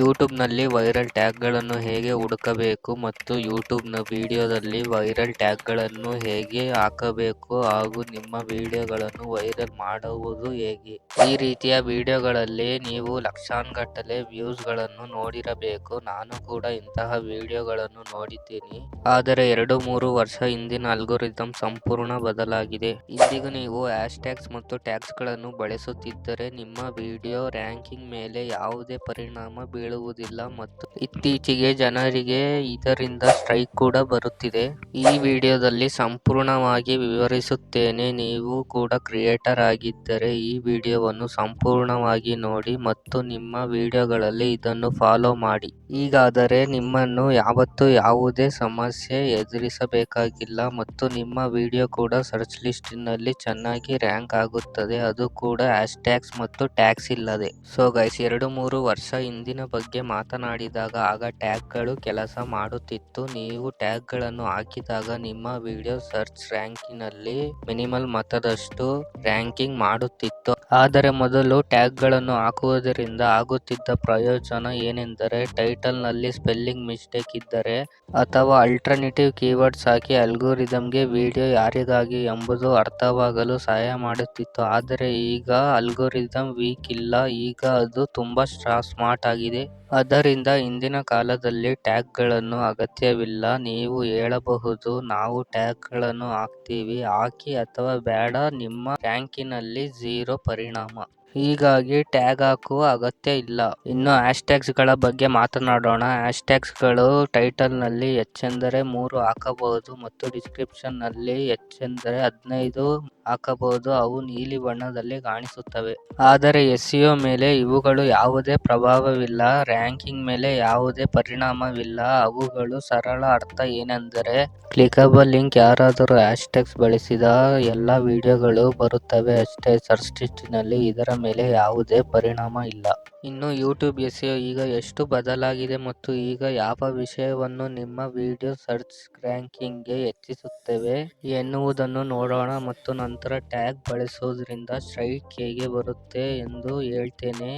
ಯೂಟ್ಯೂಬ್ನಲ್ಲಿ ವೈರಲ್ ಟ್ಯಾಗ್ಗಳನ್ನು ಹೇಗೆ ಹುಡುಕಬೇಕು ಮತ್ತು ಯೂಟ್ಯೂಬ್ನ ವಿಡಿಯೋದಲ್ಲಿ ವೈರಲ್ ಟ್ಯಾಗ್ಗಳನ್ನು ಹೇಗೆ ಹಾಕಬೇಕು ಹಾಗೂ ನಿಮ್ಮ ವಿಡಿಯೋಗಳನ್ನು ವೈರಲ್ ಮಾಡುವುದು ಹೇಗೆ? ಈ ರೀತಿಯ ವಿಡಿಯೋಗಳಲ್ಲಿ ನೀವು ಲಕ್ಷಾನುಗಟ್ಟಲೆ ವ್ಯೂಸ್ಗಳನ್ನು ನೋಡಿರಬೇಕು. ನಾನು ಕೂಡ ಇಂತಹ ವಿಡಿಯೋಗಳನ್ನು ನೋಡಿದ್ದೀನಿ. ಆದರೆ ಎರಡು ಮೂರು ವರ್ಷ ಹಿಂದಿನ ಅಲ್ಗೋರಿದಮ್ ಸಂಪೂರ್ಣ ಬದಲಾಗಿದೆ. ಇಂದಿಗೂ ನೀವು ಹ್ಯಾಶ್ಟ್ಯಾಗ್ಸ್ ಮತ್ತು ಟ್ಯಾಗ್ಸ್ಗಳನ್ನು ಬಳಸುತ್ತಿದ್ದರೆ ನಿಮ್ಮ ವಿಡಿಯೋ ರ್ಯಾಂಕಿಂಗ್ ಮೇಲೆ ಯಾವುದೇ ಪರಿಣಾಮ ಬೀಳುವುದಿಲ್ಲ ಮತ್ತು ಇತ್ತೀಚೆಗೆ ಜನರಿಗೆ ಇದರಿಂದ ಸ್ಟ್ರೈಕ್ ಕೂಡ ಬರುತ್ತಿದೆ. ಈ ವಿಡಿಯೋದಲ್ಲಿ ಸಂಪೂರ್ಣವಾಗಿ ವಿವರಿಸುತ್ತೇನೆ, ನೀವು ಕೂಡ ಕ್ರಿಯೇಟರ್ ಆಗಿದ್ದರೆ ಈ ವಿಡಿಯೋವನ್ನು ಸಂಪೂರ್ಣವಾಗಿ ನೋಡಿ ಮತ್ತು ನಿಮ್ಮ ವಿಡಿಯೋಗಳಲ್ಲಿ ಇದನ್ನು ಫಾಲೋ ಮಾಡಿ. ಹೀಗಾದರೆ ನಿಮ್ಮನ್ನು ಯಾವತ್ತೂ ಯಾವುದೇ ಸಮಸ್ಯೆ ಎದುರಿಸಬೇಕಾಗಿಲ್ಲ ಮತ್ತು ನಿಮ್ಮ ವಿಡಿಯೋ ಕೂಡ ಸರ್ಚ್ ಲಿಸ್ಟಿನಲ್ಲಿ ಚೆನ್ನಾಗಿ ರ್ಯಾಂಕ್ ಆಗುತ್ತದೆ. ಅದು ಕೂಡ ಹ್ಯಾಶ್ಟ್ಯಾಗ್ಸ್ ಮತ್ತು ಟ್ಯಾಕ್ಸ್ ಇಲ್ಲದೆ. ಸೊ, ಗೈಸ್, ಎರಡು ಮೂರು ವರ್ಷ ಹಿಂದಿನ ಬಗ್ಗೆ ಮಾತನಾಡಿದಾಗ, ಆಗ ಟ್ಯಾಗ್ಗಳು ಕೆಲಸ ಮಾಡುತ್ತಿತ್ತು. ನೀವು ಟ್ಯಾಗ್ಗಳನ್ನು ಹಾಕಿದಾಗ ನಿಮ್ಮ ವಿಡಿಯೋ ಸರ್ಚ್ ರ್ಯಾಂಕಿನಲ್ಲಿ ಮಿನಿಮಲ್ ಮತದಷ್ಟು ರ್ಯಾಂಕಿಂಗ್ ಮಾಡುತ್ತಿತ್ತು. ಆದರೆ ಮೊದಲು ಟ್ಯಾಗ್ಗಳನ್ನು ಹಾಕುವುದರಿಂದ ಆಗುತ್ತಿದ್ದ ಪ್ರಯೋಜನ ಏನೆಂದರೆ, ಟೈಟಲ್ನಲ್ಲಿ ಸ್ಪೆಲ್ಲಿಂಗ್ ಮಿಸ್ಟೇಕ್ ಇದ್ದರೆ ಅಥವಾ ಅಲ್ಟರ್ನೇಟಿವ್ ಕೀವರ್ಡ್ಸ್ ಹಾಕಿ ಅಲ್ಗೋರಿದಮ್ಗೆ ವಿಡಿಯೋ ಯಾರಿಗಾಗಿ ಎಂಬುದು ಅರ್ಥವಾಗಲು ಸಹಾಯ ಮಾಡುತ್ತಿತ್ತು. ಆದರೆ ಈಗ ಅಲ್ಗೋರಿದಮ್ ವೀಕ್ ಇಲ್ಲ. ಈಗ ಅದು ತುಂಬಾ ಸ್ಮಾರ್ಟ್ ಆಗಿದೆ. ಆದ್ದರಿಂದ ಇಂದಿನ ಕಾಲದಲ್ಲಿ ಟ್ಯಾಗ್ಗಳನ್ನು ಅಗತ್ಯವಿಲ್ಲ. ನೀವು ಹೇಳಬಹುದು, ನಾವು ಟ್ಯಾಗ್ಗಳನ್ನು ಹಾಕ್ತೀವಿ. ಹಾಕಿ ಅಥವಾ ಬೇಡ, ನಿಮ್ಮ ಬ್ಯಾಂಕಿನಲ್ಲಿ ಝೀರೋ ಪರಿಣಾಮ. ಹೀಗಾಗಿ ಟ್ಯಾಗ್ ಹಾಕುವ ಅಗತ್ಯ ಇಲ್ಲ. ಇನ್ನು ಹ್ಯಾಶ್ಟ್ಯಾಗ್ಸ್ಗಳ ಬಗ್ಗೆ ಮಾತನಾಡೋಣ. ಹ್ಯಾಶ್ಟ್ಯಾಗ್ಸ್ಗಳು ಗಳು ಟೈಟಲ್ನಲ್ಲಿ ಹೆಚ್ಚೆಂದರೆ ಮೂರು ಹಾಕಬಹುದು ಮತ್ತು ಡಿಸ್ಕ್ರಿಪ್ಷನ್ನಲ್ಲಿ ಹೆಚ್ಚೆಂದರೆ ಹದಿನೈದು ಹಾಕಬಹುದು. ಅವು ನೀಲಿ ಬಣ್ಣದಲ್ಲಿ ಕಾಣಿಸುತ್ತವೆ. ಆದರೆ ಎಸ್ಇಒ ಮೇಲೆ ಇವುಗಳು ಯಾವುದೇ ಪ್ರಭಾವವಿಲ್ಲ. ರ್ಯಾಂಕಿಂಗ್ ಮೇಲೆ ಯಾವುದೇ ಪರಿಣಾಮವಿಲ್ಲ. ಅವುಗಳು ಸರಳ ಅರ್ಥ ಏನೆಂದರೆ ಕ್ಲಿಕಬಲ್ ಲಿಂಕ್ ಯಾರಾದರೂ ಹ್ಯಾಶ್ಟ್ಯಾಗ್ಸ್ ಬಳಸಿದ ಎಲ್ಲ ವಿಡಿಯೋಗಳು ಬರುತ್ತವೆ. ಅಷ್ಟೇ, ಸರ್ಚ್ ಲಿಸ್ಟಿನಲ್ಲಿ ಇದರ ಮೇಲೆ ಯಾವುದೇ ಪರಿಣಾಮ ಇಲ್ಲ. ಇನ್ನು ಯೂಟ್ಯೂಬ್ ಎಸೆಯೋ ಈಗ ಎಷ್ಟು ಬದಲಾಗಿದೆ ಮತ್ತು ಈಗ ಯಾವ ವಿಷಯವನ್ನು ನಿಮ್ಮ ವಿಡಿಯೋ ಸರ್ಚ್ ರ್ಯಾಂಕಿಂಗ್ಗೆ ಹೆಚ್ಚಿಸುತ್ತೇವೆ ಎನ್ನುವುದನ್ನು ನೋಡೋಣ ಮತ್ತು ನಂತರ ಟ್ಯಾಗ್ ಬಳಸುವುದರಿಂದ ಸ್ಟ್ರೈಕ್ ಹೇಗೆ ಬರುತ್ತೆ ಎಂದು ಹೇಳ್ತೇನೆ.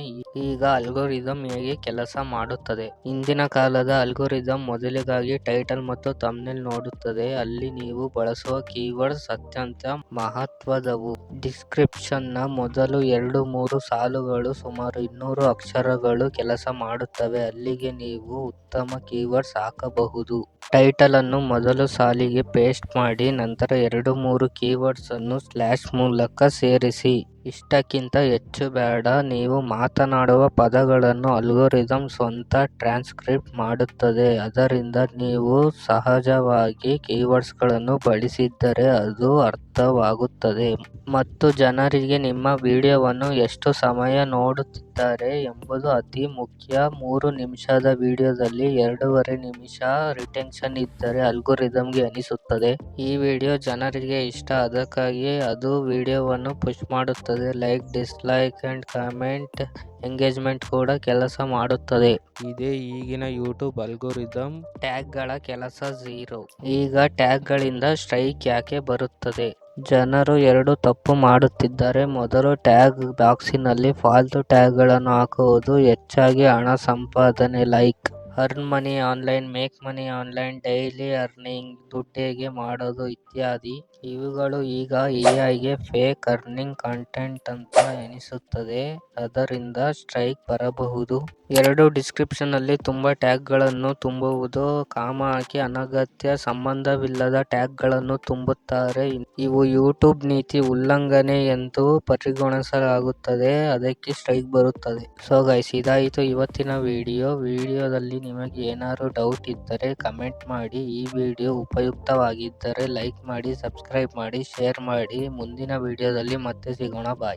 ಈಗ ಅಲ್ಗೋರಿದಮ್ ಹೇಗೆ ಕೆಲಸ ಮಾಡುತ್ತದೆ? ಹಿಂದಿನ ಕಾಲದ ಅಲ್ಗೋರಿದಮ್ ಮೊದಲಿಗಾಗಿ ಟೈಟಲ್ ಮತ್ತು ತಮ್ನೆಲ್ ನೋಡುತ್ತದೆ. ಅಲ್ಲಿ ನೀವು ಬಳಸುವ ಕೀವರ್ಡ್ಸ್ ಅತ್ಯಂತ ಮಹತ್ವದವು. ಡಿಸ್ಕ್ರಿಪ್ಷನ್ನ ಮೊದಲು ಎರಡು ಮೂರು ಸಾಲುಗಳು ಸುಮಾರು ಇನ್ನೂರು ಅಕ್ಷರಗಳು ಕೆಲಸ ಮಾಡುತ್ತವೆ. ಅಲ್ಲಿಗೆ ನೀವು ಉತ್ತಮ ಕೀವರ್ಡ್ಸ್ ಹಾಕಬಹುದು. ಟೈಟಲ್ ಅನ್ನು ಮೊದಲು ಸಾಲಿಗೆ ಪೇಸ್ಟ್ ಮಾಡಿ, ನಂತರ ಎರಡು ಮೂರು ಕೀವರ್ಡ್ಸ್ ಅನ್ನು ಸ್ಲ್ಯಾಶ್ ಮೂಲಕ ಸೇರಿಸಿ. ಇಷ್ಟಕ್ಕಿಂತ ಹೆಚ್ಚು ಬೇಡ. ನೀವು ಮಾತನಾಡುವ ಪದಗಳನ್ನು ಅಲ್ಗೊರಿದಮ್ ಸ್ವಂತ ಟ್ರಾನ್ಸ್ಕ್ರಿಪ್ಟ್ ಮಾಡುತ್ತದೆ. ಅದರಿಂದ ನೀವು ಸಹಜವಾಗಿ ಕೀವರ್ಡ್ಸ್ಗಳನ್ನು ಬಳಸಿದ್ದರೆ ಅದು ಅರ್ಥವಾಗುತ್ತದೆ. ಮತ್ತು ಜನರಿಗೆ ನಿಮ್ಮ ವಿಡಿಯೋವನ್ನು ಎಷ್ಟು ಸಮಯ ನೋಡುತ್ತಿದ್ದಾರೆ ಎಂಬುದು ಅತಿ ಮುಖ್ಯ. ಮೂರು ನಿಮಿಷದ ವಿಡಿಯೋದಲ್ಲಿ ಎರಡೂವರೆ ನಿಮಿಷ ರಿಟೆನ್ಷನ್ ಇದ್ದರೆ ಅಲ್ಗೊರಿದಮ್ಗೆ ಅನಿಸುತ್ತದೆ. ಈ ವಿಡಿಯೋ ಜನರಿಗೆ ಇಷ್ಟ. ಅದಕ್ಕಾಗಿ ಅದು ವಿಡಿಯೋವನ್ನು ಪುಶ್ ಮಾಡುತ್ತದೆ. Like dislike and comment engagement ಕೂಡ ಕೆಲಸ ಮಾಡುತ್ತದೆ. ಇದೇ ಈಗಿನ ಯೂಟ್ಯೂಬ್ ಅಲ್ಗೋರಿದಮ್. ಟ್ಯಾಗ್ಗಳ ಕೆಲಸ ಝೀರೋ. ಈಗ ಟ್ಯಾಗ್ಗಳಿಂದ ಸ್ಟ್ರೈಕ್ ಯಾಕೆ ಬರುತ್ತದೆ? ಜನರು ಎರಡು ತಪ್ಪು ಮಾಡುತ್ತಿದ್ದಾರೆ. ಮೊದಲು ಟ್ಯಾಗ್ ಬಾಕ್ಸಿನಲ್ಲಿ ಫಾಲ್ತು ಟ್ಯಾಗ್ಗಳನ್ನು ಹಾಕುವುದು ಹೆಚ್ಚಾಗಿ ಹಣ ಸಂಪಾದನೆ like earn money online make money online daily earning ದುಡ್ಡು ಹೇಗೆ ಮಾಡೋದು ಇತ್ಯಾದಿ. ಇವುಗಳು ಈಗ ಎಐಗೆ ಫೇಕ್ ಅರ್ನಿಂಗ್ ಕಂಟೆಂಟ್ ಅಂತ ಎನಿಸುತ್ತದೆ. ಅದರಿಂದ ಸ್ಟ್ರೈಕ್ ಬರಬಹುದು. ಎರಡು ಡಿಸ್ಕ್ರಿಪ್ಷನ್ನಲ್ಲಿ ತುಂಬಾ ಟ್ಯಾಗ್ಗಳನ್ನು ತುಂಬುವುದು. ಕಾಮ ಹಾಕಿ ಅನಗತ್ಯ ಸಂಬಂಧವಿಲ್ಲದ ಟ್ಯಾಗ್ಗಳನ್ನು ತುಂಬುತ್ತಾರೆ. ಇವು ಯೂಟ್ಯೂಬ್ ನೀತಿ ಉಲ್ಲಂಘನೆ ಎಂದು ಪರಿಗಣಿಸಲಾಗುತ್ತದೆ. ಅದಕ್ಕೆ ಸ್ಟ್ರೈಕ್ ಬರುತ್ತದೆ. ಸೊ ಗೈಸ್ ಇದಾಯಿತು ಇವತ್ತಿನ ವಿಡಿಯೋ ವಿಡಿಯೋದಲ್ಲಿ ನಿಮಗೆ ಏನಾದ್ರು ಡೌಟ್ ಇದ್ದರೆ ಕಮೆಂಟ್ ಮಾಡಿ. ಈ ವಿಡಿಯೋ ಉಪಯುಕ್ತವಾಗಿದ್ದರೆ ಲೈಕ್ ಮಾಡಿ ಸಬ್ಸ್ಕ್ರೈಬ್ ಮಾಡಿ ಶೇರ್ ಮಾಡಿ. ಮುಂದಿನ ವಿಡಿಯೋದಲ್ಲಿ ಮತ್ತೆ ಸಿಗೋಣ. ಬಾಯ್